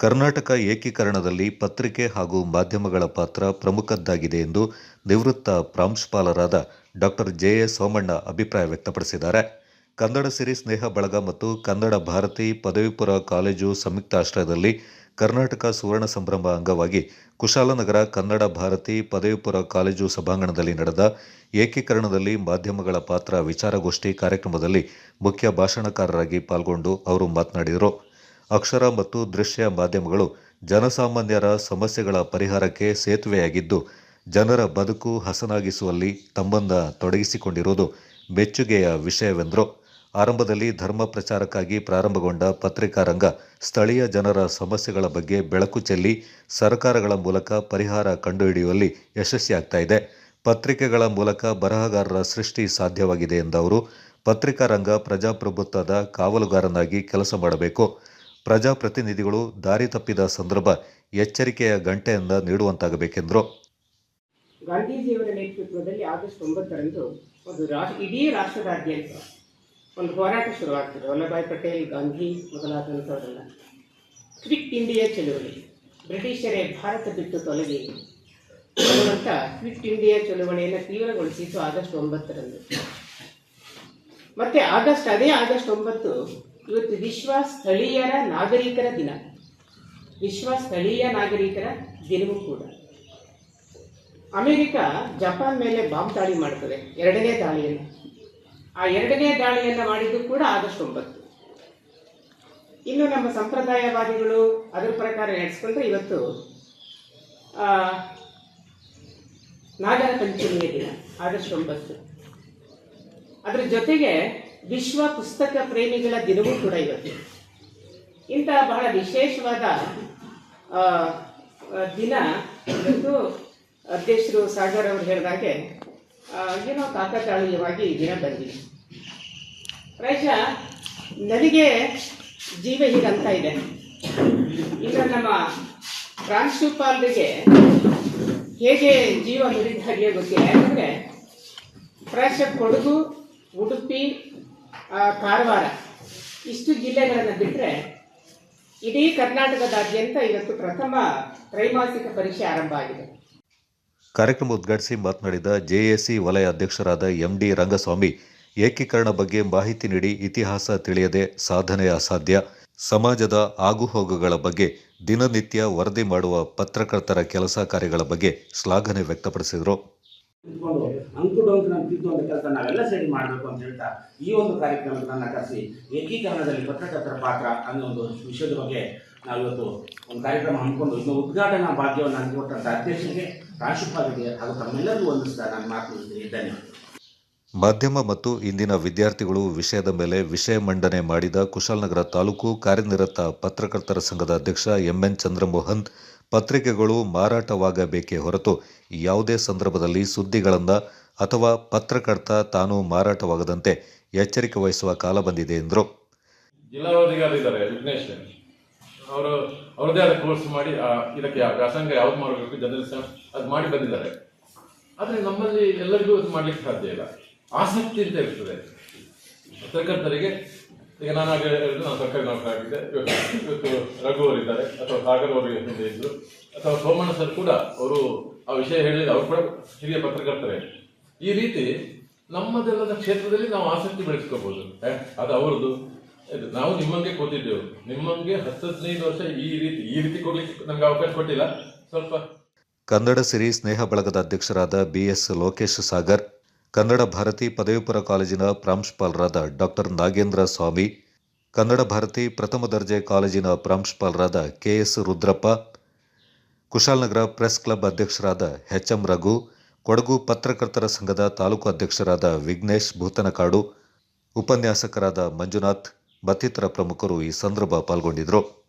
ಕರ್ನಾಟಕ ಏಕೀಕರಣದಲ್ಲಿ ಪತ್ರಿಕೆ ಹಾಗೂ ಮಾಧ್ಯಮಗಳ ಪಾತ್ರ ಪ್ರಮುಖದ್ದಾಗಿದೆ ಎಂದು ನಿವೃತ್ತ ಪ್ರಾಂಶುಪಾಲರಾದ ಡಾಕ್ಟರ್ ಜೆ ಎ ಸೋಮಣ್ಣ ಅಭಿಪ್ರಾಯ ವ್ಯಕ್ತಪಡಿಸಿದ್ದಾರೆ. ಕನ್ನಡ ಸಿರಿ ಸ್ನೇಹ ಬಳಗ ಮತ್ತು ಕನ್ನಡ ಭಾರತಿ ಪದವಿಪುರ ಕಾಲೇಜು ಸಂಯುಕ್ತ ಆಶ್ರಯದಲ್ಲಿ ಕರ್ನಾಟಕ ಸುವರ್ಣ ಸಂಭ್ರಮ ಅಂಗವಾಗಿ ಕುಶಾಲನಗರ ಕನ್ನಡ ಭಾರತಿ ಪದವಿಪುರ ಕಾಲೇಜು ಸಭಾಂಗಣದಲ್ಲಿ ನಡೆದ ಏಕೀಕರಣದಲ್ಲಿ ಮಾಧ್ಯಮಗಳ ಪಾತ್ರ ವಿಚಾರಗೋಷ್ಠಿ ಕಾರ್ಯಕ್ರಮದಲ್ಲಿ ಮುಖ್ಯ ಭಾಷಣಕಾರರಾಗಿ ಪಾಲ್ಗೊಂಡು ಅವರು ಮಾತನಾಡಿದರು. ಅಕ್ಷರ ಮತ್ತು ದೃಶ್ಯ ಮಾಧ್ಯಮಗಳು ಜನಸಾಮಾನ್ಯರ ಸಮಸ್ಯೆಗಳ ಪರಿಹಾರಕ್ಕೆ ಸೇತುವೆಯಾಗಿದ್ದು, ಜನರ ಬದುಕು ಹಸನಾಗಿಸುವಲ್ಲಿ ತಮ್ಮನ್ನ ತೊಡಗಿಸಿಕೊಂಡಿರುವುದು ಮೆಚ್ಚುಗೆಯ ವಿಷಯವೆಂದರು. ಆರಂಭದಲ್ಲಿ ಧರ್ಮ ಪ್ರಚಾರಕ್ಕಾಗಿ ಪ್ರಾರಂಭಗೊಂಡ ಪತ್ರಿಕಾ ರಂಗ ಸ್ಥಳೀಯ ಜನರ ಸಮಸ್ಯೆಗಳ ಬಗ್ಗೆ ಬೆಳಕು ಚೆಲ್ಲಿ ಸರ್ಕಾರಗಳ ಮೂಲಕ ಪರಿಹಾರ ಕಂಡುಹಿಡಿಯುವಲ್ಲಿ ಯಶಸ್ವಿಯಾಗ್ತಾ ಇದೆ. ಪತ್ರಿಕೆಗಳ ಮೂಲಕ ಬರಹಗಾರರ ಸೃಷ್ಟಿ ಸಾಧ್ಯವಾಗಿದೆ ಎಂದ ಅವರು, ಪತ್ರಿಕಾ ರಂಗ ಪ್ರಜಾಪ್ರಭುತ್ವದ ಕಾವಲುಗಾರನಾಗಿ ಕೆಲಸ ಮಾಡಬೇಕು. ಪ್ರಜಾಪ್ರತಿನಿಧಿಗಳು ದಾರಿ ತಪ್ಪಿದ ಸಂದರ್ಭ ಎಚ್ಚರಿಕೆಯ ಗಂಟೆಯಿಂದ ನೀಡುವಂತಾಗಬೇಕೆಂದರು. ಗಾಂಧೀಜಿಯವರ ನೇತೃತ್ವದಲ್ಲಿ ಆಗಸ್ಟ್ ಒಂಬತ್ತರಂದು ಒಂದು ರಾಷ್ಟ್ರ ಇಡೀ ರಾಷ್ಟ್ರದಾದ್ಯಂತ ಒಂದು ಹೋರಾಟ ಶುರುವಾಗ್ತದೆ. ವಲ್ಲಭಾಯ್ ಪಟೇಲ್, ಗಾಂಧಿ ಮೊದಲಾದಂಥವರೆಲ್ಲ ಕ್ವಿಟ್ ಇಂಡಿಯಾ ಚಳುವಳಿ. ಬ್ರಿಟಿಷರೇ ಭಾರತ ಬಿಟ್ಟು ತೊಲಗಿ ಅನ್ನುವಂಥ ಕ್ವಿಟ್ ಇಂಡಿಯಾ ಚಳುವಳಿಯನ್ನು ತೀವ್ರಗೊಳಿಸಿತು ಆಗಸ್ಟ್ ಒಂಬತ್ತರಂದು. ಮತ್ತೆ ಆಗಸ್ಟ್, ಅದೇ ಆಗಸ್ಟ್ ಒಂಬತ್ತು ಇವತ್ತು ವಿಶ್ವ ಸ್ಥಳೀಯರ ನಾಗರಿಕರ ದಿನ. ವಿಶ್ವ ಸ್ಥಳೀಯ ನಾಗರಿಕರ ದಿನವೂ ಕೂಡ. ಅಮೆರಿಕ ಜಪಾನ್ ಮೇಲೆ ಬಾಂಬ್ ದಾಳಿ ಮಾಡ್ತದೆ, ಎರಡನೇ ದಾಳಿಯನ್ನು ಆ ಎರಡನೇ ದಾಳಿಯನ್ನು ಮಾಡಿದ್ದು ಕೂಡ ಆಗಸ್ಟ್ ಒಂಬತ್ತು. ಇನ್ನು ನಮ್ಮ ಸಂಪ್ರದಾಯವಾದಿಗಳು ಅದರ ಪ್ರಕಾರ ನಡೆಸ್ಕೊಂಡ್ರೆ ಇವತ್ತು ನಾಗರ ಪಂಚಮಿಯ ದಿನ, ಆಗಸ್ಟ್ ಒಂಬತ್ತು. ಅದರ ಜೊತೆಗೆ ವಿಶ್ವ ಪುಸ್ತಕ ಪ್ರೇಮಿಗಳ ದಿನವೂ ಕೂಡ ಇವತ್ತು. ಇಂತಹ ಬಹಳ ವಿಶೇಷವಾದ ದಿನ ಇವತ್ತು ಅಧ್ಯಕ್ಷರು ಸಾಗರ್ ಅವರು ಹೇಳಿದಾಗೆ ಏನೋ ಕಾಕತಾಳೀಯವಾಗಿ ಈ ದಿನ ಬಂದಿದೆ. ಪ್ರಾಯಶಃ ನನಗೆ ಜೀವ ಹೀಗಂತ ಇದೆ. ಈಗ ನಮ್ಮ ಪ್ರಾಂಶುಪಾಲರಿಗೆ ಹೇಗೆ ಜೀವ ನುಡಿದ ಹಾಗೆ ಗೊತ್ತಿಲ್ಲ. ಯಾಕಂದರೆ ಪ್ರಾಯಶಃ ಕೊಡಗು, ಉಡುಪಿ ಕಾರವಾರ. ಇಷ್ಟು ಜಿಲ್ಲೆಗಳನ್ನು ಬಿಟ್ಟರೆ ಇಡೀ ಕರ್ನಾಟಕದಾದ್ಯಂತ ಇವತ್ತು ಪ್ರಥಮ ತ್ರೈಮಾಸಿಕ ಪರೀಕ್ಷೆ ಆರಂಭ ಆಗಿದೆ. ಕಾರ್ಯಕ್ರಮ ಉದ್ಘಾಟಿಸಿ ಮಾತನಾಡಿದ ಜೆಎಸಿ ವಲಯ ಅಧ್ಯಕ್ಷರಾದ ಎಂಡಿ ರಂಗಸ್ವಾಮಿ, ಏಕೀಕರಣ ಬಗ್ಗೆ ಮಾಹಿತಿ ನೀಡಿ ಇತಿಹಾಸ ತಿಳಿಯದೆ ಸಾಧನೆ ಅಸಾಧ್ಯ. ಸಮಾಜದ ಆಗುಹೋಗುಗಳ ಬಗ್ಗೆ ದಿನನಿತ್ಯ ವರದಿ ಮಾಡುವ ಪತ್ರಕರ್ತರ ಕೆಲಸ ಕಾರ್ಯಗಳ ಬಗ್ಗೆ ಶ್ಲಾಘನೆ ವ್ಯಕ್ತಪಡಿಸಿದರು. ನಿಂತ್ಕೊಂಡು ಅಂಕು ನಾನು ತಿದ್ದುವಂಥ ಕೆಲಸ ನಾವೆಲ್ಲ ಸೇರಿ ಮಾಡಬೇಕು ಅಂತ ಹೇಳ್ತಾ ಈ ಒಂದು ಕಾರ್ಯಕ್ರಮವನ್ನು ಕರೆಸಿ ಏಕೀಕರಣದಲ್ಲಿ ಪತ್ರಕರ್ತರ ಪಾತ್ರ ಅನ್ನೋ ಒಂದು ವಿಷಯದ ಬಗ್ಗೆ ನಾವು ಇವತ್ತು ಒಂದು ಕಾರ್ಯಕ್ರಮ ಹಮ್ಮಿಕೊಂಡು ಇನ್ನು ಉದ್ಘಾಟನಾ ಭಾಗ್ಯವನ್ನು ಹಂಚಿಕೊಟ್ಟಂಥ ಅಧ್ಯಕ್ಷರಿಗೆ ಪ್ರಾಂಶುಪಾಲರಿಗೆ ಹಾಗೂ ತಮ್ಮೆಲ್ಲರಿಗೂ ವಂದಿಸ್ತಾ ನಾನು ಮಾತು ಧನ್ಯವಾದ. ಮಾಧ್ಯಮ ಮತ್ತು ಇಂದಿನ ವಿದ್ಯಾರ್ಥಿಗಳು ವಿಷಯದ ಮೇಲೆ ವಿಷಯ ಮಂಡನೆ ಮಾಡಿದ ಕುಶಾಲನಗರ ತಾಲೂಕು ಕಾರ್ಯನಿರತ ಪತ್ರಕರ್ತರ ಸಂಘದ ಅಧ್ಯಕ್ಷ ಎಂಎನ್ ಚಂದ್ರಮೋಹನ್ ಪತ್ರಿಕೆಗಳು ಮಾರಾಟವಾಗಬೇಕೇ ಹೊರತು ಯಾವುದೇ ಸಂದರ್ಭದಲ್ಲಿ ಸುದ್ದಿಗಳನ್ನು ಅಥವಾ ಪತ್ರಕರ್ತ ತಾನು ಮಾರಾಟವಾಗದಂತೆ ಎಚ್ಚರಿಕೆ ವಹಿಸುವ ಕಾಲ ಬಂದಿದೆ ಎಂದರು. ಜಿಲ್ಲಾಧಿಕಾರಿ ಇದ್ದಾರೆ ವಿಘ್ನೇಶ್. ಅವರು ಅವರದೇ ಆದ ಕೋರ್ಸ್ ಮಾಡಿ ಇದಕ್ಕೆ ವ್ಯಾಸಂಗ ಯಾವ್ದು ಮಾಡಬೇಕು ಜರ್ನಲಿಸಮ್ ಅದು ಮಾಡಿ ಬಂದಿದ್ದಾರೆ. ಆದರೆ ನಮ್ಮಲ್ಲಿ ಎಲ್ಲರಿಗೂ ಅದು ಮಾಡಲಿಕ್ಕೆ ಸಾಧ್ಯ ಇಲ್ಲ. ಆಸಕ್ತಿ ಅಂತ ಇರ್ತದೆ. ಪತ್ರಕರ್ತರಿಗೆ ಈಗ ನಾನು ಹಾಗೆ ಹೇಳಿದ್ರು ನಾನು ಸರ್ಕಾರಿ ನೌಕರಾಗಿದ್ದೆ ಇವತ್ತು ರಘು ಅವರಿದ್ದಾರೆ ಅಥವಾ ಸಾಗರ್ ಅವರು ಹಿಂದೆ ಇದ್ರು ಅಥವಾ ಸೋಮಣ್ಣ ಸರ್ ಕೂಡ ಅವರು ಆ ವಿಷಯ ಹೇಳಿದ ಅವರು ಕೂಡ ಹಿರಿಯ ಪತ್ರಕರ್ತರೇ. ಈ ರೀತಿ ನಮ್ಮದೆಲ್ಲದ ಕ್ಷೇತ್ರದಲ್ಲಿ ನಾವು ಆಸಕ್ತಿ ಬೆಳೆಸ್ಕೋಬಹುದು ಅದು ಅವ್ರದ್ದು. ನಾವು ನಿಮ್ಮಂಗೆ ಕೂತಿದ್ದೆವು. ನಿಮ್ಮಂಗೆ ಹತ್ತು ಹದಿನೈದು ವರ್ಷ ಈ ರೀತಿ ಈ ರೀತಿ ಕೊಡ್ಲಿಕ್ಕೆ ನಮ್ಗೆ ಅವಕಾಶ ಕೊಟ್ಟಿಲ್ಲ. ಸ್ವಲ್ಪ ಕನ್ನಡ ಸಿರಿ ಸ್ನೇಹ ಬಳಗದ ಅಧ್ಯಕ್ಷರಾದ ಬಿ ಎಸ್ ಲೋಕೇಶ್ ಸಾಗರ್ ಕನ್ನಡ ಭಾರತಿ ಪದವಿಪುರ ಕಾಲೇಜಿನ ಪ್ರಾಂಶುಪಾಲರಾದ ಡಾಕ್ಟರ್ ನಾಗೇಂದ್ರ ಸ್ವಾಮಿ, ಕನ್ನಡ ಭಾರತಿ ಪ್ರಥಮ ದರ್ಜೆ ಕಾಲೇಜಿನ ಪ್ರಾಂಶುಪಾಲರಾದ KS Rudrappa, Kushalanagara press club ಅಧ್ಯಕ್ಷರಾದ ಎಚ್ ಎಂ ರಘು, ಕೊಡಗು ಪತ್ರಕರ್ತರ ಸಂಘದ ತಾಲೂಕು ಅಧ್ಯಕ್ಷರಾದ ವಿಘ್ನೇಶ್ ಭೂತನಕಾಡು, ಉಪನ್ಯಾಸಕರಾದ ಮಂಜುನಾಥ್, ಮತ್ತಿತರ ಪ್ರಮುಖರು ಈ ಸಂದರ್ಭ ಪಾಲ್ಗೊಂಡಿದ್ದರು.